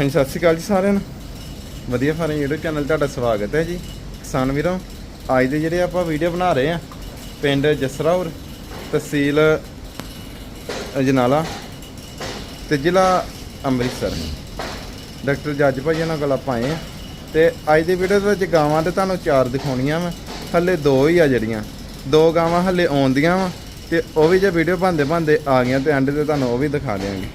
ਹਾਂਜੀ, ਸਤਿ ਸ਼੍ਰੀ ਅਕਾਲ ਜੀ ਸਾਰਿਆਂ ਨੂੰ। ਵਧੀਆ ਫਾਰਮ YouTube ਚੈਨਲ ਤੁਹਾਡਾ ਸਵਾਗਤ ਹੈ ਜੀ। ਕਿਸਾਨ ਵੀਰੋ, ਅੱਜ ਦੇ ਜਿਹੜੇ ਆਪਾਂ ਵੀਡੀਓ ਬਣਾ ਰਹੇ ਆ ਪਿੰਡ ਜਸਰਾਉਰ ਤਹਿਸੀਲ ਅਜਨਾਲਾ ਤੇ ਜ਼ਿਲ੍ਹਾ ਅੰਮ੍ਰਿਤਸਰ। ਡਾਕਟਰ ਜੱਜ ਭਾਈ ਉਹਨਾਂ ਗੱਲ ਆਪਾਂ ਆਏ ਆ ਤੇ ਅੱਜ ਦੀ ਵੀਡੀਓ ਦੇ ਵਿੱਚ ਗਾਵਾਂ ਤੇ ਤੁਹਾਨੂੰ ਚਾਰ ਦਿਖਾਉਣੀਆਂ ਵਾ। ਹੱਲੇ ਦੋ ਹੀ ਆ ਜਿਹੜੀਆਂ। ਦੋ ਗਾਵਾਂ ਹੱਲੇ ਆਉਂਦੀਆਂ ਵਾ ਤੇ ਉਹ ਵੀ ਜੇ ਵੀਡੀਓ ਬਣਦੇ ਬਣਦੇ ਆ ਗਈਆਂ ਤੇ ਐਂਡ ਤੇ ਤੁਹਾਨੂੰ ਉਹ ਵੀ ਦਿਖਾ ਦਿਆਂਗੇ।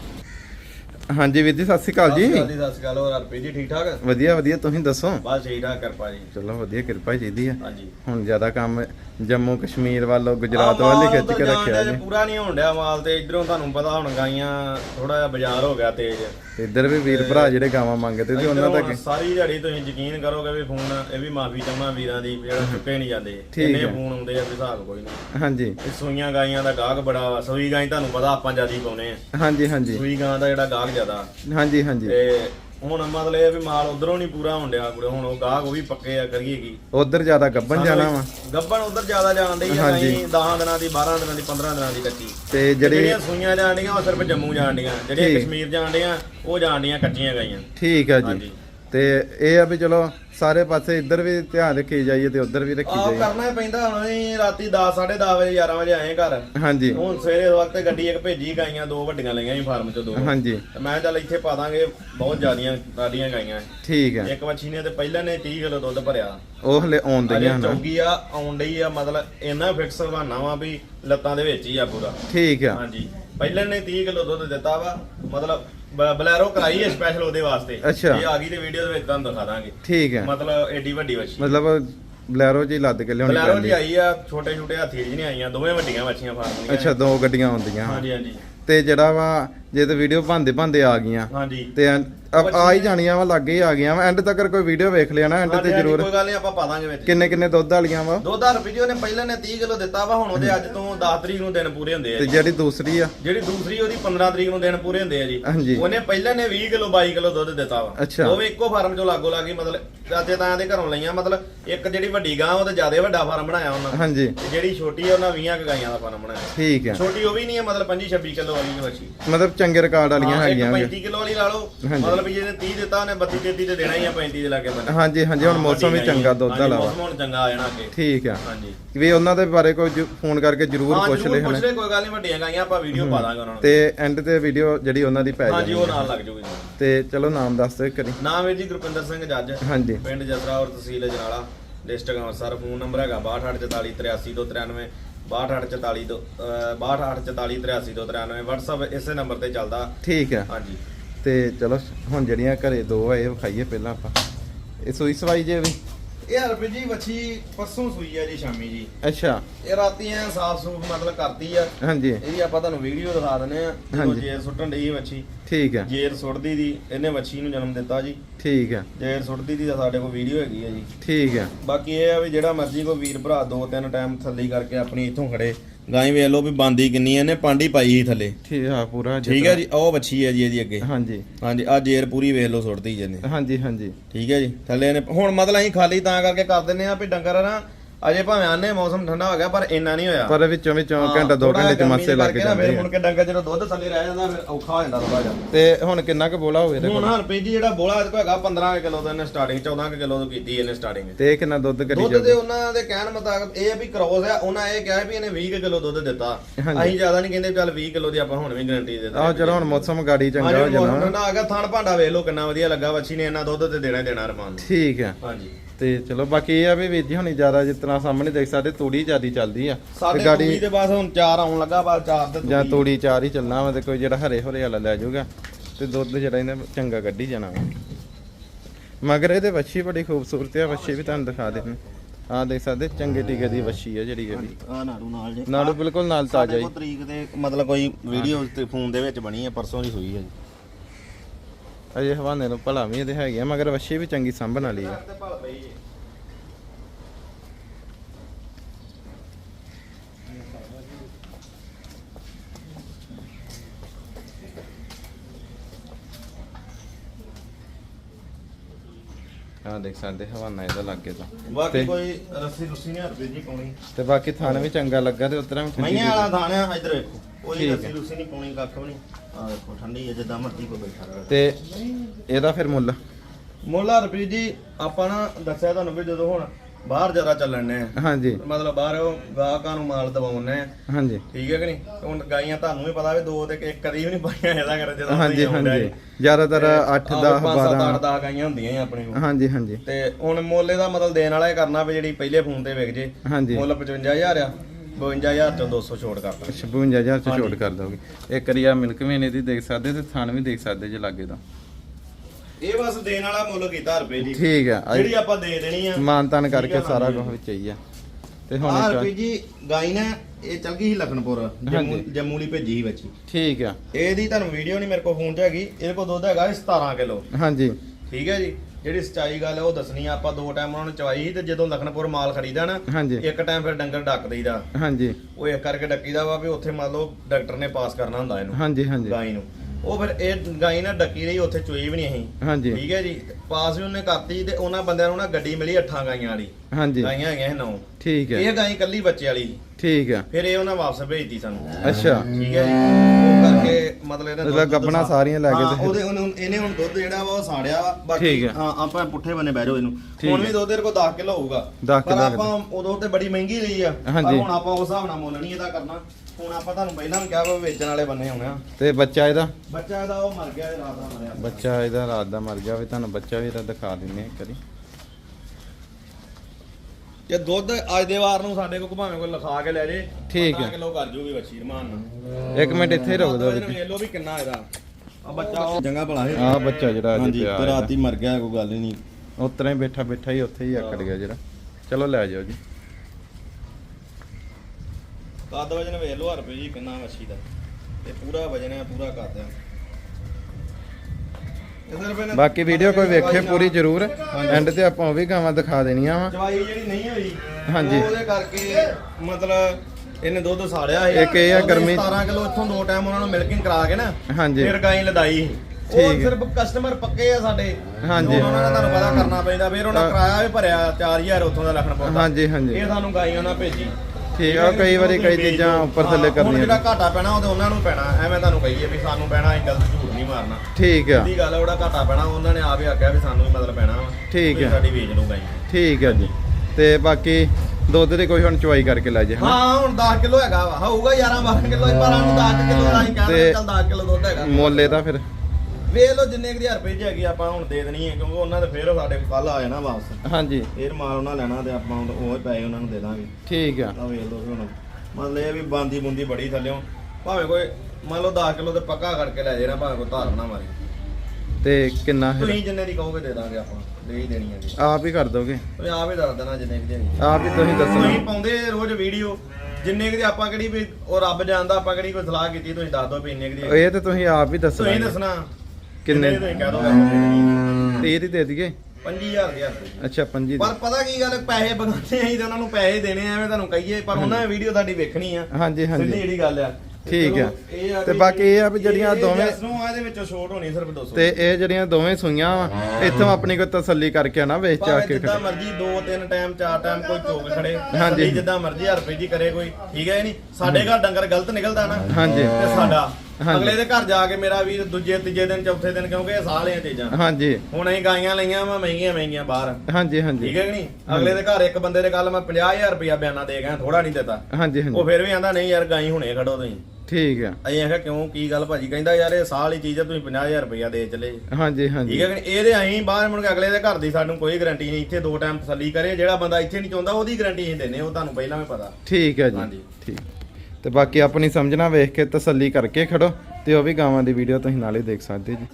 ਹਾਂਜੀ ਵੀਰ ਜੀ ਸਤਿ ਸ਼੍ਰੀ ਅਕਾਲ ਜੀ। ਸਤਿ ਸ਼੍ਰੀ ਅਕਾਲ ਹੋਰ ਹਰਪ੍ਰੀਤ ਜੀ ਠੀਕ ਠਾਕ? ਵਧੀਆ ਵਧੀਆ ਤੁਸੀਂ ਦੱਸੋ? ਬਸ ਠੀਕ ਠਾਕ ਕਿਰਪਾ ਜੀ। ਚਲੋ ਵਧੀਆ ਕਿਰਪਾ ਹੀ ਚਾਹੀਦੀ ਹੈ ਹਾਂਜੀ। ਹੁਣ ਜ਼ਿਆਦਾ ਕੰਮ ਜੰਮੂ ਕਸ਼ਮੀਰ ਵੱਲੋਂ ਗੁਜਰਾਤ ਵੱਲ ਹੀ ਖਿੱਚ ਕੇ ਰੱਖਿਆ ਜੀ ਪੂਰਾ ਨਹੀਂ ਹੋਣ ਡਿਆ ਮਾਲ ਤੇ ਇਧਰੋਂ ਤੁਹਾਨੂੰ ਪਤਾ ਹੁਣ ਗਾਈਆਂ ਥੋੜਾ ਜਿਹਾ ਬਾਜ਼ਾਰ ਹੋ ਗਿਆ ਤੇਜ਼। ਇੱਧਰ ਵੀ ਵੀਰ ਭਰਾ ਜਿਹੜੇ ਗਾਵਾਂ ਮੰਗਦੇ ਤੇ ਉਹਨਾਂ ਤੱਕ ਸਾਰੀ ਦਿਹਾੜੀ ਤੁਸੀਂ ਯਕੀਨ ਕਰੋਗੇ ਵੀ ਫੋਨ ਇਹ ਵੀ ਮਾਫੀ ਚਾਹਣਾ ਵੀਰਾਂ ਦੀ ਜਿਹੜਾ ਚੁੱਕੇ ਨਹੀਂ ਜਾਂਦੇ। ਇੰਨੇ। ਫੋਨ ਆਉਂਦੇ ਆ ਵੀ ਹਿਸਾਬ ਕੋਈ ਨਹੀਂ। ਹਾਂਜੀ। ਇਹ ਸੂਈਆਂ ਗਾਈਆਂ ਦਾ ਗਾਹਕ ਬੜਾ ਵਾ ਸੂਈ ਗਾਈ ਤੁਹਾਨੂੰ ਪਤਾ ਆਪਾਂ ਜ਼ਿਆਦਾ ਪਾਉਨੇ ਆ। ਹਾਂਜੀ ਹਾਂਜੀ। ਸੂਈ ਗਾਂ ਦਾ ਜਿਹੜਾ ਗਾਹਕ ਜ਼ਿਆਦਾ। ਹਾਂਜੀ ਹਾਂਜੀ। ਤੇ ਹੁਣ ਮਤਲਬ ਇਹ ਵੀ ਮਾਲ ਉਧਰੋਂ ਨਹੀਂ ਪੂਰਾ ਹੋਣ ਡਿਆ ਕੁੜੇ ਹੁਣ ਉਹ ਗਾਹਕ ਉਹ ਵੀ ਪੱਕੇ ਆ ਕਰੀਏ ਕੀ ਉਧਰ ਜ਼ਿਆਦਾ ਗੱਬਨ ਜਾਣਾ ਵਾ। ਗੱਬਣ ਉਧਰ ਜ਼ਿਆਦਾ ਜਾਣ ਡਈ ਆ ਹਾਂਜੀ। ਨਹੀਂ 10 ਦਿਨਾਂ ਦੀ 12 ਦਿਨਾਂ ਦੀ 15 ਦਿਨਾਂ ਦੀ ਕੱਚੀ ਤੇ ਜਿਹੜੀ ਜਿਹੜੀਆਂ ਸੂਈਆਂ ਜਾਣ ਡੀਆਂ ਉਹ ਸਿਰਫ ਜੰਮੂ ਜਾਣ ਡੀਆਂ ਜਿਹੜੀਆਂ ਠੀਕ। ਕਸ਼ਮੀਰ ਜਾਣ ਡੀਆਂ ਉਹ ਜਾਣ ਡੀਆਂ ਕੱਚੀਆਂ ਗਾਈਆਂ। ਠੀਕ ਆ ਜੀ। ਹਾਂਜੀ। ਤੇ ਇਹ ਆ ਵੀ ਚਲੋ ਸਾਰੇ ਪਾਸੇ ਇੱਧਰ ਵੀ ਧਿਆਨ ਰੱਖੀ ਜਾਈਏ ਤੇ ਉਧਰ ਵੀ ਰੱਖੀ ਆਹ ਜਾਈਏ। ਕਰਨਾ ਹੀ ਪੈਂਦਾ ਹੁਣ ਅਸੀਂ ਰਾਤੀ 10 10:30 ਵਜੇ 11 ਵਜੇ ਆਏ ਘਰ। ਹਾਂਜੀ। ਹੁਣ ਸਵੇਰੇ ਵਕਤ ਗੱਡੀ ਇੱਕ ਭੇਜੀ ਗਾਈਆਂ ਦੋ ਵੱਡੀਆਂ ਲਈਆਂ ਸੀ ਫਾਰਮ ਚੋਂ ਦੋ। ਹਾਂਜੀ। ਤੇ ਮੈਂ ਚੱਲ ਇੱਥੇ ਪਾ ਦਾਂਗੇ ਬਹੁਤ ਜ਼ਿਆਦੀਆਂ ਰਾਡੀਆਂ ਗਾਈਆਂ। ਠੀਕ ਹੈ ਇੱਕ ਵੱਛੀ ਨੇ ਤੇ ਪਹਿਲਾਂ ਨੇ 30 ਕਿਲੋ ਦੁੱਧ ਭਰਿਆ। ਉਹ ਹਲੇ ਆਉਣ ਅਜੇ ਦਈਆਂ ਨਾ ਚੌਗੀ ਆ ਆਉਣ ਡਈ ਆ ਮਤਲਬ ਇੰਨਾ ਫਿਕਸ ਬਹਾਨਾ ਵਾ ਵੀ ਲੱਤਾਂ ਦੇ ਵਿੱਚ ਹੀ ਆ ਪੂਰਾ। ਠੀਕ ਆ। ਹਾਂਜੀ। ਪਹਿਲਾਂ ਨੇ 30 ਕਿਲੋ ਦੁੱਧ ਦਿੱਤਾ ਵਾ ਮਤਲਬ ਬਲੈਰੋ ਕਰਾਈ ਹੈ ਸਪੈਸ਼ਲ ਉਹਦੇ ਵਾਸਤੇ। ਅੱਛਾ। ਇਹ ਆ ਗਈ ਤੇ ਵੀਡੀਓ ਦੇ ਵਿੱਚ ਤੁਹਾਨੂੰ ਦਿਖਾ ਦਾਂਗੇ। ਠੀਕ ਹੈ। ਮਤਲਬ ਏਡੀ ਵੱਡੀ ਵੱਛੀ। ਮਤਲਬ ਬਲੈਰੋ ਜੀ ਲੱਦ ਕੇ ਲਿਆਉਣੀ ਬਲੈਰੋ ਪੈਂਦੀ ਦੀ ਆਈ ਆ ਛੋਟੇ ਛੋਟੇ ਹਾਥੀ ਜੀ ਨਹੀਂ ਆਈਆਂ ਦੋਵੇਂ ਵੱਡੀਆਂ ਵੱਛੀਆਂ ਫਾਰਮ ਦੀਆਂ ਅੱਛਾ ਦੋ ਗੱਡੀਆਂ ਆਉਂਦੀਆਂ ਹਾਂਜੀ ਹਾਂਜੀ। ਤੇ ਜਿਹੜਾ ਵਾ ਜੇ ਤੇ ਵੀਡੀਓ ਬੰਦੇ ਬੰਦੇ ਆ ਗਈਆਂ। ਹਾਂਜੀ। ਤੇ ਆ ਆ ਹੀ ਜਾਣੀਆਂ ਵਾ ਲੱਗੇ ਹੀ ਆ ਗਈਆਂ ਵਾ। ਐਂਡ ਤੱਕ ਕੋਈ ਵੀਡੀਓ ਵੇਖ ਲਿਆ ਨਾ ਐਂਡ ਤੇ ਜ਼ਰੂਰ। ਕੋਈ ਗੱਲ ਨਹੀਂ ਆਪਾਂ ਪਾ ਦਾਂਗੇ ਵਿੱਚ। ਕਿੰਨੇ ਕਿੰਨੇ ਦੁੱਧ ਵਾਲੀਆਂ ਵਾ? 2000 ਰੁਪਏ ਉਹਨੇ ਪਹਿਲਾਂ ਨੇ 30 ਕਿਲੋ ਦਿੱਤਾ ਵਾ ਹੁਣ ਉਹਦੇ ਅੱਜ ਤੋਂ 10 ਤਰੀਕ ਨੂੰ ਦਿਨ ਪੂਰੇ ਹੁੰਦੇ ਆ ਤੇ ਜੀ। ਜਿਹੜੀ ਦੂਸਰੀ ਆ? ਜਿਹੜੀ ਦੂਸਰੀ ਉਹਦੀ 15 ਤਰੀਕ ਨੂੰ ਦਿਨ ਪੂਰੇ ਹੁੰਦੇ ਆ ਜੀ। ਉਹਨੇ ਪਹਿਲਾਂ ਨੇ 20 ਕਿਲੋ 22 ਕਿਲੋ ਦੁੱਧ ਦਿੱਤਾ ਵਾ। ਅੱਛਾ। ਉਹ ਵੀ ਇੱਕੋ ਫਾਰਮ ਚੋਂ ਲਾਗੋ ਲਾਗੀ ਮਤਲਬ ਚਾਚੇ ਤਾਂ ਦੇ ਘਰੋਂ ਲਈਆਂ ਮਤਲਬ ਇੱਕ ਜਿਹੜੀ ਵੱਡੀ ਗਾਂ ਉਹ ਤੇ ਜ਼ਿਆਦਾ ਵੱਡਾ ਫਾਰਮ ਬਣਾਇਆ ਉਹਨਾਂ ਹਾਂਜੀ। ਤੇ ਜਿਹੜੀ ਛੋਟੀ ਆ ਉਹਨਾਂ 20 ਕੁ ਗਾਈਆਂ ਦਾ ਫਾਰਮ ਬਣਾਇਆ। ਠੀਕ ਆ। ਛੋਟੀ ਉਹ ਵੀ ਨਹੀਂ ਹੈ ਮਤਲਬ 25 26 ਕਿਲੋ ਵਾਲੀ ਵੱਛੀ। ਮਤਲਬ ਚੰਗੇ ਰਿਕਾਰਡ ਵਾਲੀਆਂ ਹਾਂ, ਹੈਗੀਆਂ 35 ਕਿਲੋ ਵਾਲੀ ਲਾ ਲਓ। ਹਾਂਜੀ। ਮਤਲਬ ਵੀ ਜਿਹਨੇ 30 ਦਿੱਤਾ ਉਹਨੇ 32 33 ਤੇ ਦੇਣਾ ਹੀ ਆ 35 ਦੇ ਲਾਗੇ ਬੰਦਾ ਹਾਂਜੀ ਹਾਂਜੀ ਹੁਣ ਮੌਸਮ ਵੀ ਚੰਗਾ ਦੁੱਧ ਵਾਲਾ ਵਾ। ਮੌਸਮ ਹੁਣ ਚੰਗਾ ਆ ਜਾਣਾ ਅੱਗੇ। ਠੀਕ ਆ। ਹਾਂਜੀ। ਵੀ ਉਹਨਾਂ ਦੇ ਬਾਰੇ ਕੋਈ ਫੋਨ ਕਰਕੇ ਜ਼ਰੂਰ ਹਾਂ ਪੁੱਛ ਜਰੂਰ ਲੈ ਪੁੱਛ ਹਨੇ ਲੈ ਕੋਈ ਗੱਲ ਨਹੀਂ ਵੱਡੀਆਂ ਗਾਈਆਂ ਆਪਾਂ ਵੀਡੀਓ ਪਾ ਦਾਂਗੇ ਉਹਨਾਂ ਨੂੰ। ਤੇ ਐਂਡ ਤੇ ਵੀਡੀਓ ਜਿਹੜੀ ਉਹਨਾਂ ਦੀ ਪੈ ਹਾਂਜੀ ਜਾਣੀ ਉਹ ਨਾਲ ਲੱਗ ਜੂਗੀ। ਤੇ ਚਲੋ ਨਾਮ ਦੱਸ ਦਿਓ ਕਰੀ ਨਾਮ ਹੈ ਜੀ ਗੁਰਪਿੰਦਰ ਸਿੰਘ ਜੱਜ। ਹਾਂਜੀ। ਪਿੰਡ ਜਸਰਾ ਔਰ ਤਹਿਸੀਲ Janala district Amritsar phone number ਹੈਗਾ 6284433293 6284 ਤੋਂ 6284433293 WhatsApp ਇਸੇ ਨੰਬਰ ਤੇ ਚੱਲਦਾ। ਠੀਕ ਆ ਹਾਂਜੀ। ਤੇ ਚਲੋ ਹੁਣ ਜਿਹੜੀਆਂ ਘਰੇ ਦੋ ਆ ਇਹ ਵਿਖਾਈਏ ਪਹਿਲਾਂ ਆਪਾਂ। ਇਹ ਸੂਈ ਸਵਾਈ ਜੇ ਵੀ। ਇਹ ਹਰਪ੍ਰੀਤ ਜੀ ਵੱਛੀ ਪਰਸੋਂ ਸੂਈ ਹੈ ਜੀ ਸ਼ਾਮੀ ਜੀ। ਅੱਛਾ। ਇਹ ਰਾਤੀ ਐ ਸਾਫ਼ ਸੂਫ ਮਤਲਬ ਕਰਤੀ ਆ। ਹਾਂਜੀ। ਇਹਦੀ ਆਪਾਂ ਤੁਹਾਨੂੰ ਵੀਡੀਓ ਦਿਖਾ ਦਿੰਨੇ ਆ ਜਦੋਂ ਹਾਂਜੀ। ਜੇਰ ਸੁੱਟਣ ਡਈ ਵੱਛੀ। ਠੀਕ ਆ। ਜੇਰ ਸੁੱਟਦੀ ਦੀ ਇਹਨੇ ਵੱਛੀ ਨੂੰ ਜਨਮ ਦਿੱਤਾ ਜੀ। ਠੀਕ ਆ। ਜੇਰ ਸੁੱਟਦੀ ਦੀ ਤਾਂ ਸਾਡੇ ਕੋਲ ਵੀਡੀਓ ਹੈਗੀ ਆ ਜੀ। ਠੀਕ ਆ। ਬਾਕੀ ਇਹ ਆ ਵੀ ਜਿਹੜਾ ਮਰਜ਼ੀ ਕੋਈ ਵੀਰ ਭਰਾ ਦੋ ਤਿੰਨ ਟਾਈਮ ਥੱਲੀ ਕਰਕੇ ਆਪਣੀ ਇੱਥੋਂ ਖੜੇ। ਗਾਂ ਵੇਖ ਲਓ ਵੀ ਬਾਂਦੀ ਕਿੰਨੀ ਆ, ਇਹਨੇ ਪਾਂਡੀ ਪਾਈ ਸੀ ਥੱਲੇ। ਠੀਕ ਆ ਪੂਰਾ ਠੀਕ ਹੈ ਜੀ ਉਹ ਵੱਛੀ ਹੈ ਜੀ ਇਹਦੀ ਅੱਗੇ। ਹਾਂਜੀ। ਹਾਂਜੀ ਆ ਜੇਰ ਪੂਰੀ ਵੇਖ ਲਓ ਸੁੱਟਦੀ ਜਿਹਨੇ ਹਾਂਜੀ ਹਾਂਜੀ। ਠੀਕ ਹੈ ਜੀ ਥੱਲੇ ਇਹਨੇ ਹੁਣ ਮਤਲਬ ਅਸੀਂ ਖਾਲੀ ਤਾਂ ਕਰਕੇ ਕਰ ਦਿੰਨੇ ਆ ਵੀ ਡੰਗਰ ਨਾ ਅਜੇ ਭਾਵੇਂ ਆਨੇ ਮੌਸਮ ਠੰਡਾ ਹੋ ਗਿਆ ਪਰ ਇੰਨਾ ਨਹੀਂ ਹੋਇਆ। ਪਰ ਵਿੱਚੋਂ ਵਿੱਚੋਂ ਘੰਟਾ ਦੋ ਥੋੜ੍ਹਾ ਘੰਟੇ ਚ ਮਾਸੇ ਲੱਗ ਨਾ ਜਾਂਦੇ ਫਿਰ ਆ। ਮੁੜ ਕੇ ਡੰਗਰ ਜਦੋਂ ਦੁੱਧ ਥੱਲੇ ਰਹਿ ਜਾਂਦਾ ਫਿਰ ਔਖਾ ਹੋ ਜਾਂਦਾ ਥੋੜਾ ਜਿਹਾ। ਤੇ ਹੁਣ ਕਿੰਨਾ ਕੁ ਬੋਲਾ ਹੋਵੇ ਇਹਦੇ ਹੁਣ ਕੋਲ? ਹਰਪ੍ਰੀਤ ਜੀ ਜਿਹੜਾ ਬੋਲਾ ਇਹਦੇ ਕੋਲ ਹੈਗਾ 15 ਕਿਲੋ ਤੋਂ ਇਹਨੇ ਸਟਾਰਟਿੰਗ 14 ਕਿਲੋ ਤੋਂ ਕੀਤੀ ਇਹਨੇ ਸਟਾਰਟਿੰਗ ਤੇ ਇਹ ਕਿੰਨਾ ਦੁੱਧ ਕਰੀ ਦੁੱਧ ਦੇ ਉਹਨਾਂ ਦੇ ਕਹਿਣ ਮੁਤਾਬਕ ਇਹ ਆ ਵੀ ਕ੍ਰੋਸ ਆ ਉਹਨਾਂ ਇਹ ਕਿਹਾ ਵੀ ਇਹਨੇ 20 ਕਿਲੋ ਦੁੱਧ ਦਿੱਤਾ। ਹਾਂਜੀ। ਅਸੀਂ ਜ਼ਿਆਦਾ ਨਹੀਂ ਕਹਿੰਦੇ ਚੱਲ 20 ਕਿਲੋ ਦੀ ਆਪਾਂ ਹੁਣ ਵੀ ਗਾਰੰਟੀ ਦੇ ਆਹ ਚਲੋ ਹੁਣ ਮੌਸਮ ਗਾੜੀ ਚੰਗਾ ਹੋ ਹਾਂਜੀ ਜਾਣਾ। ਠੰਡਾ ਆ ਗਿਆ ਥਣ ਭਾਂਡਾ ਵੇਖ ਲਓ ਕਿੰਨਾ ਵਧੀਆ ਲੱਗਾ ਵੱਛੀ ਨੇ ਇੰਨਾ ਦੁੱਧ ਤੇ ਦੇਣਾ ਹੀ ਦੇਣਾ ਰਮਾਨ ਨੂੰ। ਠੀਕ ਆ। ਹਾਂਜੀ। ਤੇ ਚਲੋ ਬਾਕੀ ਇਹ ਆ ਵੀ ਵੀਰ ਜੀ ਹੁਣੀ ਜ਼ਿਆਦਾ ਤਰ੍ਹਾਂ ਸਾਹਮਣੇ ਦੇਖ ਸਕਦੇ ਤੂੜੀ ਜਿਆਦੀ ਚੱਲਦੀ ਆ। ਸਾਡੇ ਤੇ ਗਾੜੀ ਦੇ ਬਾਅਦ ਹੁਣ ਚਾਰ ਆਉਣ ਲੱਗਾ ਬਾਅਦ ਚਾਰ ਤੇ ਜਾਂ ਤੂੜੀ। ਚਾਰ ਹੀ ਚੱਲਣਾ ਵਾ ਤੇ ਕੋਈ ਜਿਹੜਾ ਹਰੇ ਹਰੇ ਵਾਲਾ ਲੈ ਜਾਊਗਾ ਤੇ ਦੁੱਧ ਜਿਹੜਾ ਇਹਨੇ ਚੰਗਾ ਕੱਢੀ ਜਾਣਾ ਵਾ। ਮਗਰ ਇਹਦੇ ਵੱਛੀ ਬੜੀ ਖੂਬਸੂਰਤ ਆ ਵੱਛੀ ਵੀ ਤੁਹਾਨੂੰ ਦਿਖਾ ਦੇਣ ਆ ਦੇਖ ਸਕਦੇ ਚੰਗੇ ਟੀਕੇ ਦੀ ਵੱਛੀ ਆ ਜਿਹੜੀ ਇਹਦੀ। ਆ ਨਾੜੂ ਨਾਲ ਜੇ। ਨਾਲੋਂ ਬਿਲਕੁਲ ਨਾਲ ਤਾਜ਼ਾ ਹੀ। ਤਰੀਕ ਦੇ ਮਤਲਬ ਕੋਈ ਵੀਡੀਓ ਤੇ ਫੋਨ ਦੇ ਵਿੱਚ ਬਣੀ ਹੈ ਪਰਸੋਂ ਦੀ ਹੋਈ ਹੈ ਜੀ। ਅਜੇ ਹਵਾਨੇ ਨੂੰ ਭਲਾ ਵੀ ਇਹਦੇ ਹੈਗੇ ਆ ਮਗਰ ਵੱਛੀ ਵੀ ਚੰਗੀ ਸੰਭਣ ਵਾਲੀ ਆ। ਆ ਦੇਖ ਸਕਦੇ ਹਵਾਨਾ ਇਹਦਾ ਲੱਗੇ ਤਾਂ। ਬਾਕੀ ਕੋਈ ਰੱਸੀ ਰੁੱਸੀ ਨਹੀਂ ਹਰਪ੍ਰੀਤ ਜੀ ਪਾਉਣੀ। ਤੇ ਬਾਕੀ ਥਾਨ ਵੀ ਚੰਗਾ ਲੱਗਾ ਤੇ ਉਤਰਾ ਮਈਆਂ ਵਾਲਾ ਥਾਣ ਇੱਧਰ ਵੇਖੋ। ਕੋਈ ਠੀਕ ਰੱਸੀ ਹੈ। ਰੁੱਸੀ ਨਹੀਂ ਪਾਉਣੀ ਕੱਖ ਵੀ ਨਹੀਂ। ਆ ਦੇਖੋ ਠੰਡੀ ਹੈ ਜਿੱਦਾਂ ਮਰਜ਼ੀ ਕੋਈ ਬੈਠਾ ਰਹੇ। ਤੇ ਇਹਦਾ ਫਿਰ ਮੁੱਲ? ਮੁੱਲ ਹਰਪ੍ਰੀਤ ਜੀ ਆਪਾਂ ਨਾ ਦੱਸਿਆ ਤੁਹਾਨੂੰ ਵੀ ਜਦੋਂ ਹੁਣ ਬਾਹਰ ਜ਼ਿਆਦਾ ਚੱਲਣ ਨੇ ਹਾਂਜੀ। ਮਤਲਬ ਬਾਹਰ ਉਹ ਗਾਹਕਾਂ ਨੂੰ ਮਾਲ ਦਵਾਉਣੇ ਆ। ਹਾਂਜੀ। ਠੀਕ ਹੈ ਕਿ ਨਹੀਂ? ਹੁਣ ਗਾਈਆਂ ਤੁਹਾਨੂੰ ਵੀ ਪਤਾ ਵੀ ਦੋ ਤੇ ਇੱਕ ਕਦੀ ਵੀ ਨਹੀਂ ਪਾਈਆਂ ਇਹਦਾ ਕਰ ਜਦੋਂ ਹਾਂਜੀ ਹਾਂਜੀ। ਜ਼ਿਆਦਾਤਰ 8 10 12 12 10 ਗਾਈਆਂ ਹੁੰਦੀਆਂ ਹੀ ਆਪਣੇ ਕੋਲ। ਹਾਂਜੀ ਹਾਂਜੀ। ਤੇ ਹੁਣ ਮੁੱਲ ਦਾ ਮਤਲਬ ਦੇਣ ਵਾਲਾ ਇਹ ਕਰਨਾ ਵੀ ਜਿਹੜੀ ਪਹਿਲੇ ਫੋਨ ਤੇ ਵਿਕ ਜੇ। ਹਾਂਜੀ। ਮੁੱਲ 55000 ਆ। 52000 ਚੋਂ 200 ਛੋੜ ਕਰਦਾ 56000 ਚ ਛੋਟ ਕਰ ਦੋਗੇ। ਇੱਕ ਰਿਆ ਮਿਲਕ ਵੇਨੇ ਦੀ ਦੇਖ ਸਕਦੇ ਤੇ ਥਣ ਵੀ ਦੇਖ ਸਕਦੇ ਜੇ ਲਾਗੇ ਤਾਂ। ਇਹ ਬਸ ਦੇਣ ਵਾਲਾ ਮੁੱਲ ਕੀਤਾ ਰੁਪਏ ਜੀ ਠੀਕ ਆ ਜਿਹੜੀ ਆਪਾਂ ਦੇ ਦੇਣੀ ਆ। ਮਾਨਤਨ ਕਰਕੇ ਆ, ਸਾਰਾ। ਕੁਝ ਵਿੱਚ ਹੀ ਆ। ਤੇ ਹੁਣ ਇੱਕ- ਰੁਪਏ ਜੀ ਗਾਈ ਨੇ ਇਹ ਚੱਲ ਗਈ ਸੀ ਲਖਨਪੁਰ ਜੰਮੂ। ਜੰਮੂ ਲਈ ਭੇਜੀ ਸੀ ਬੱਚੀ ਠੀਕ ਆ। ਇਹਦੀ ਤੁਹਾਨੂੰ ਵੀਡੀਓ ਨਹੀਂ ਮੇਰੇ ਕੋਲ ਫੋਨ 'ਚ ਹੈਗੀ। ਇਹਦੇ ਕੋਲ ਦੁੱਧ ਹੈਗਾ 17 ਕਿਲੋ। ਹਾਂਜੀ। ਠੀਕ ਹੈ ਜੀ। ਜਿਹੜੀ ਸਚਾਈ ਗੱਲ ਹੈ ਉਹ ਦੱਸਣੀ ਆ। ਆਪਾਂ ਦੋ ਟਾਈਮ ਉਹਨਾਂ ਨੂੰ ਚਵਾਈ ਤੇ ਜਦੋਂ ਲਖਨਪੁਰ ਮਾਲ ਖਰੀਦਾ ਨਾ ਹਾਂਜੀ। ਇੱਕ ਟਾਈਮ ਫਿਰ ਡੰਗਰ ਡੱਕ ਦਈਦਾ। ਹਾਂਜੀ। ਉਹ ਇੱਕ ਕਰਕੇ ਡੱਕੀਦਾ ਵਾ ਵੀ ਉੱਥੇ ਮੰਨ ਲਓ ਡਾਕਟਰ ਨੇ ਪਾਸ ਕਰਨਾ ਹੁੰਦਾ ਇਹਨੂੰ ਹਾਂਜੀ ਹਾਂਜੀ। ਗਾਈ ਨੂੰ। ਉਹ ਫਿਰ ਇਹ ਗਾਈ ਨਾ ਡੱਕੀ ਰਹੀ ਉੱਥੇ ਚੋਈ ਵੀ ਨਹੀਂ ਅਸੀਂ। ਹਾਂਜੀ। ਠੀਕ ਹੈ ਜੀ? ਪਾਸ ਵੀ ਉਹਨੇ ਕਰਤੀ ਤੇ ਉਹਨਾਂ ਬੰਦਿਆਂ ਨੂੰ ਨਾ ਗੱਡੀ ਮਿਲੀ ਅੱਠਾਂ ਗਾਈਆਂ ਵਾਲੀ। ਹਾਂਜੀ। ਗਾਈਆਂ ਹੈਗੀਆਂ ਇਹ ਨੌ। ਠੀਕ ਹੈ। ਇਹ ਗਾਈ ਕੱਲੀ ਬੱਚੇ ਵਾਲੀ। ਠੀਕ ਆ ਫਿਰ ਇਹ ਉਹਨਾਂ ਵਾਪਸ ਭੇਜਤੀ ਸਾਨੂੰ। ਅੱਛਾ। ਠੀਕ ਹੈ ਜੀ? ਉਹ ਕਰਕੇ ਮਤਲਬ ਇਹਨੇ ਮਤਲਬ ਦੁੱਧ ਗੱਭਣਾ ਸਾ- ਸਾਰੀਆਂ ਲੈ ਕੇ ਹਾਂ, ਤੇ- ਉਹਦੇ ਉਹਨੇ ਇਹਨੇ ਹੁਣ ਦੁੱਧ ਜਿਹੜਾ ਵਾ ਉਹ ਸਾੜਿਆ ਵਾ ਬਾਕੀ ਹੈ। ਆਪਾਂ ਪੁੱਠੇ ਬੰਨੇ ਬਹਿ ਜਾਓ ਇਹਨੂੰ। ਠੀਕ ਹੁਣ। ਵੀ ਦੁੱਧ ਇਹਦੇ ਕੋਲ 10 ਕਿਲੋ ਹੋਊਗਾ। 10 ਪਰ ਕਿੱਲੋ ਆਪਾਂ ਉਦੋਂ ਤੇ ਬੜੀ ਮਹਿੰਗੀ ਲਈ ਆ। ਪਰ ਹਾਂਜੀ। ਹੁਣ ਆਪਾਂ ਉਸ ਹਿਸਾਬ ਨਾਲ ਮੁੱਲ ਨਹੀਂ ਇਹਦਾ ਕਰਨਾ। ਹੁਣ ਆਪਾਂ ਤੁਹਾਨੂੰ ਪਹਿਲਾਂ ਵੀ ਕਿਹਾ ਵਾ ਵੇਚਣ ਵਾਲੇ ਬੰਨੇ ਹੋਣੇ ਆ। ਤੇ ਬੱਚਾ ਇਹਦਾ? ਬੱਚਾ ਇਹਦਾ ਉਹ ਮਰ ਗਿਆ ਇਹ ਰਾਤ ਦਾ ਮਰਿਆ। ਬੱਚਾ ਇਹਦਾ ਰਾਤ ਦਾ ਮਰ ਗਿਆ ਵੀ ਤੁਹਾਨੂੰ ਬੱਚਾ ਵੀ ਇਹਦਾ ਦਿਖਾ ਦਿੰਨੇ ਆ ਇੱਕ ਵਾਰੀ। ਜੇ ਦੁੱਧ ਅੱਜ ਦੇ ਵਾਰ ਨੂੰ ਸਾਡੇ ਕੋਲ ਭਾਵੇਂ ਕੋਈ ਲਿਖਾ ਕੇ ਲੈ ਜੇ ਠੀਕ ਹੈ। ਕਿਲੋ ਕਰ ਜੂਗੀ ਬੱਚੀ ਰਮਾਨ ਨਾਲ ਇੱਕ ਮਿੰਟ ਇੱਥੇ ਰੁਕ ਦੋ ਇਹਨੂੰ ਵੇਖ ਲਓ ਵੀ ਕਿੰਨਾ ਇਹਦਾ। ਆ ਬੱਚਾ ਚੰਗਾ ਭਲਾ ਹੈ ਆ ਬੱਚਾ ਜਿਹੜਾ ਅੱਜ ਹਾਂਜੀ ਪਿਆ ਤੇ ਰਾਤੀ ਮਰ ਗਿਆ ਕੋਈ ਗੱਲ ਹੀ ਨਹੀਂ। ਉਤਰਾ ਹੀ ਬੈਠਾ ਬੈਠਾ ਹੀ ਉੱਥੇ ਹੀ ਆਕੜ ਗਿਆ ਜਿਹੜਾ। ਚਲੋ ਲੈ ਜਾਓ ਜੀ। ਕੱਦ ਵਜਨ ਵੇਖ ਲਓ ਰੁਪਏ ਜੀ ਕਿੰਨਾ ਮੱਛੀ ਦਾ। ਤੇ ਪੂਰਾ ਵਜਨ ਹੈ ਪੂਰਾ ਕੱਦ ਹੈ ਬਾਕੀ ਵੀਡੀਓ ਕੋਈ ਵੇਖੇ ਪੂਰੀ ਜ਼ਰੂਰ। ਐਂਡ ਤੇ ਆਪਾਂ ਉਹ ਵੀ ਗਾਵਾਂ ਦਿਖਾ ਦੇਣੀਆਂ ਵਾ। ਚਵਾਈ ਜਿਹੜੀ ਨਹੀਂ ਹੋਈ ਹਾਂਜੀ। ਉਹਦੇ ਕਰਕੇ ਮਤਲਬ ਇਹਨੇ ਦੁੱਧ ਸਾੜਿਆ ਸੀ। ਇੱਕ ਇਹ ਆ ਗਰਮੀ- 17 ਕਿਲੋ ਇੱਥੋਂ ਦੋ ਟਾਈਮ ਉਹਨਾਂ ਨੂੰ ਮਿਲਕਿੰਗ ਕਰਾ ਕੇ ਨਾ ਹਾਂਜੀ। ਫਿਰ ਗਾਈ ਲਦਾਈ। ਉਹ। ਸਿਰਫ ਕਸਟਮਰ ਪੱਕੇ ਆ ਸਾਡੇ। ਹਾਂਜੀ। ਉਹਨਾਂ ਨੇ ਤੁਹਾਨੂੰ ਪਤਾ ਕਰਨਾ ਪੈਂਦਾ ਫਿਰ ਉਹਨਾਂ ਕਿਰਾਇਆ ਵੀ ਭਰਿਆ 4000 ਉੱਥੋਂ ਦਾ ਦਾ ਹਾਂਜੀ ਹਾਂਜੀ। ਇਹ ਸਾਨੂੰ ਗਾਈ ਉਹਨਾਂ ਭੇਜੀ। ਠੀਕ ਆ ਕਈ ਵਾਰੀ ਕਈ ਚੀਜ਼ਾਂ ਉੱਪਰ ਥੱਲੇ ਹੁਣ ਕਰਨੀਆਂ ਜਿਹੜਾ ਘਾਟਾ ਪੈਣਾ ਉਹ ਤੇ ਉਹਨਾਂ ਨੂੰ ਪੈਣਾ ਐਵੇਂ ਤੁਹਾਨੂੰ ਕਹੀਏ ਵੀ ਸਾਨੂੰ ਪੈਣਾ ਅਸੀਂ ਗਲਤ ਝੂਠ ਨਹੀਂ ਮਾਰਨਾ। ਠੀਕ ਆ। ਸਿੱਧੀ ਗੱਲ ਹੈ ਉਹਦਾ ਘਾਟਾ ਪੈਣਾ ਉਹਨਾਂ ਨੇ ਆਪ ਹੀ ਆਖਿਆ ਵੀ ਸਾਨੂੰ ਵੀ ਮਤਲਬ ਪੈਣਾ ਵਾ ਠੀਕ ਤੁਸੀਂ ਹੈ। ਸਾਡੀ ਵੇਚ ਲਓ ਗਾਈ ਠੀਕ ਆ ਜੀ। ਤੇ ਬਾਕੀ ਦੁੱਧ ਦੇ ਕੋਈ ਹੁਣ ਚਵਾਈ ਕਰਕੇ ਲੈ ਜੇ ਹਨਾ? ਹਾਂ ਹੁਣ 10 ਕਿਲੋ ਹੈਗਾ ਵਾ। ਹੋਊਗਾ 11 12 ਕਿਲੋ ਪਰ ਸਾਨੂੰ 10 ਕਿਲੋ ਦਾ ਕਹਿੰਦੇ ਤੇ- ਚੱਲ 10 ਕਿਲੋ ਦੁੱਧ ਹੈਗਾ। ਮੁੱਲ ਇਹਦਾ ਫਿਰ। ਵੇਖ ਲਓ ਜਿੰਨੇ ਕੁ ਹਜ਼ਾਰ ਰੁਪਏ ਹੈਗੀ ਆਪਾਂ ਹੁਣ ਦੇ ਦੇਣੀ ਹੈ ਕਿਉਂਕਿ ਉਹਨਾਂ ਦੇ ਫੇਰ ਸਾਡੇ ਕੱਲ ਆ ਜਾਣਾ ਵਾਪਸ। ਹਾਂਜੀ। ਫੇਰ ਮਾਲ ਉਹਨਾਂ ਲੈਣਾ ਤੇ ਆਪਾਂ ਉਹ ਪੈਸੇ ਉਹਨਾਂ ਨੂੰ ਦੇ ਦਾਂਗੇ। ਠੀਕ ਆ। ਆ ਵੇਖ ਲਓ ਵੀ ਹੁਣ। ਮਤਲਬ ਇਹ ਵੀ ਬਾਂਦੀ ਬੁੰਦੀ ਬੜੀ ਥੱਲਿਓ। ਭਾਵੇਂ ਕੋਈ ਮੰਨ ਲਓ 10 ਕਿਲੋ ਤੇ ਪੱਕਾ ਕਰਕੇ ਲੈ ਜੇ ਨਾ ਭਾਵੇਂ ਕੋਈ ਧਾਰ ਨਾ ਮਾਰੀ। ਤੇ ਕਿੰਨਾ ਫਿਰ? ਤੁਸੀਂ ਜਿੰਨੇ ਦੀ ਕਹੋਗੇ ਦੇ ਦਾਂਗੇ ਆਪਾਂ ਦੇ ਹੀ ਦੇਣੀ ਹੈ ਜੀ ਆਪ ਹੀ ਕਰ ਦੋਗੇ? ਤੁਸੀਂ ਆਪ ਹੀ ਦੱਸ ਦੇਣਾ ਜਿੰਨੇ ਕੁ ਦੀ ਹੈਗੀ। ਆਪ ਹੀ ਤੁਸੀਂ ਦੱਸਣਾ। ਤੁਸੀਂ ਪਾਉਂਦੇ ਰੋਜ਼ ਵੀਡੀਓ ਜਿੰਨੇ ਕੁ ਦੀ ਆਪਾਂ ਕਿਹੜੀ ਵੀ ਉਹ ਰੱਬ ਜਾਣਦਾ ਆਪਾਂ ਕਿਹੜੀ ਕੋਈ ਸਲਾਹ ਕੀਤੀ ਤੁਸੀਂ ਦੱਸ ਦਿਓ ਵੀ ਇੰਨੇ ਕੁ ਦੀ ਹੈਗੀ। ਇਹ ਤੇ ਤੁਸੀਂ ਆਪ ਹੀ ਤੁਸੀਂ ਦੱਸਣਾ ਦੱਸਣਾ। ਕਿੰਨੇ? ਤੁਸੀਂ ਕਹਿ ਦੋਗੇ 30 ਦੀ ਦੇ ਦਈਏ? 25000 ਦੀ ਹੱਥ ਅੱਛਾ 25 ਦੀ। ਪਰ ਪਤਾ ਕੀ ਗੱਲ ਪੈਸੇ ਬਗਾਨੇ ਆਈ ਤੇ ਉਹਨਾਂ ਨੂੰ ਪੈਸੇ ਦੇਣੇ ਆ, ਐਵੇਂ ਤੁਹਾਨੂੰ ਕਹੀਏ ਪਰ ਉਹਨਾਂ ਨੇ ਵੀਡੀਓ ਤੁਹਾਡੀ ਵੇਖਣੀ ਆ। ਹਾਂਜੀ ਸਿੱਧੀ ਹਾਂਜੀ ਜਿਹੜੀ ਗੱਲ ਆ। ਤੇ ਠੀਕ ਚਲੋ ਆ। ਇਹ ਤੇ ਵੀ ਬਾਕੀ ਇਹ ਆ ਵੀ ਜਿਹੜੀਆਂ ਇਹ ਦੋਵੇਂ- ਜੈਸ ਨੂੰ ਆ ਇਹਦੇ ਵਿੱਚੋਂ ਛੋਟ ਹੋਣੀ ਸਿਰਫ 200 ਤੇ ਇਹ ਜਿਹੜੀਆਂ ਦੋਵੇਂ ਸੂਈਆਂ ਵਾ ਇੱਥੋਂ ਆਪਣੀ ਕੋਈ ਤਸੱਲੀ ਕਰਕੇ ਨਾ ਵੇਚ ਚਾ ਭਾਵੇਂ ਕੇ ਜਿੱਦਾਂ ਖੜੇ। ਮਰਜ਼ੀ ਦੋ ਤਿੰਨ ਟਾਈਮ ਚਾਰ ਟਾਈਮ ਕੋਈ ਚੋਕ ਖੜੇ। ਹਾਂਜੀ। ਜਿੱਦਾਂ ਮਰਜ਼ੀ ਹਰ ਰੁਪਏ ਦੀ ਕਰੇ ਕੋਈ ਠੀਕ ਹੈ ਨਹੀਂ ਸਾਡੇ ਘਰ ਡੰਗਰ ਗਲਤ ਨਿਕਲਦਾ ਨਾ। ਹਾਂਜੀ। ਤੇ ਸਾਡਾ ਹਾਂਜੀ। ਅਗਲੇ ਦੇ ਘਰ ਜਾ ਕੇ ਮੇਰਾ ਵੀਰ ਦੂਜੇ ਤੀਜੇ ਦਿਨ ਚੌਥੇ ਦਿਨ ਕਿਉਂਕਿ ਇਹ ਸਾਹ ਲਿਆ ਚੀਜ਼ਾਂ। ਹਾਂਜੀ। ਹੁਣ ਅਸੀਂ ਗਾਈਆਂ ਲਈਆਂ ਵਾ ਮਹਿੰਗੀਆਂ ਮਹਿੰਗੀਆਂ ਬਾਹਰ। ਹਾਂਜੀ ਹਾਂਜੀ। ਠੀਕ ਹੈ ਕਿ ਨਹੀਂ? ਅਗਲੇ ਦੇ ਘਰ ਇੱਕ ਬੰਦੇ ਦੇ ਕੱਲ ਮੈਂ 50000 ਰੁਪਇਆ ਬਿਆਨਾ ਦੇ ਗਿਆ ਥੋੜਾ ਨਹੀਂ ਦਿੱਤਾ। ਹਾਂਜੀ ਉਹ ਹਾਂਜੀ ਫਿਰ ਵੀ ਆਂਦਾ ਨਹੀਂ ਯਾਰ ਗਾਈ ਹੁਣੇ ਖੜੋ ਤੁਸੀਂ। ਠੀਕ ਆ। ਅਸੀਂ ਆਖਿਆ ਕਿਉਂ? ਕੀ ਗੱਲ ਭਾਜੀ? ਕਹਿੰਦਾ ਯਾਰ ਇਹ ਸਾਹ ਵਾਲੀ ਚੀਜ਼ ਆ ਤੁਸੀਂ 50000 ਰੁਪਇਆ ਦੇ ਚਲੇ। ਹਾਂਜੀ ਠੀਕ ਹਾਂਜੀ ਹੈ ਕਿ ਨਹੀਂ? ਇਹਦੇ ਅਸੀਂ ਬਾਹਰ ਮੁੜ ਕੇ ਅਗਲੇ ਦੇ ਘਰ ਦੀ ਸਾਨੂੰ ਕੋਈ ਗਾਰੰਟੀ ਨਹੀਂ ਇੱਥੇ ਦੋ ਟਾਈਮ ਤਸੱਲੀ ਕਰੇ। ਜਿਹੜਾ ਬੰਦਾ ਇੱਥੇ ਨਹੀਂ ਚਾਹੁੰਦਾ ਉਹਦੀ ਗਾਰੰਟੀ ਅਸੀਂ ਦਿੰਨੇ ਉਹ ਤੁਹਾਨੂੰ ਪਹਿਲਾਂ ਵੀ ਪਤਾ। ਠੀਕ ਹੈ ਜੀ। ਹਾਂਜੀ। ਠੀਕ। ਤੇ ਬਾਕੀ ਆਪਣੀ ਸਮਝਣਾ ਵੇਖ ਕੇ ਤਸੱਲੀ ਕਰਕੇ ਖੜੋ ਤੇ ਉਹ ਵੀ ਗਾਵਾਂ ਦੀ ਵੀਡੀਓ ਤੁਸੀਂ ਨਾਲੇ ਦੇਖ ਸਕਦੇ ਜੀ।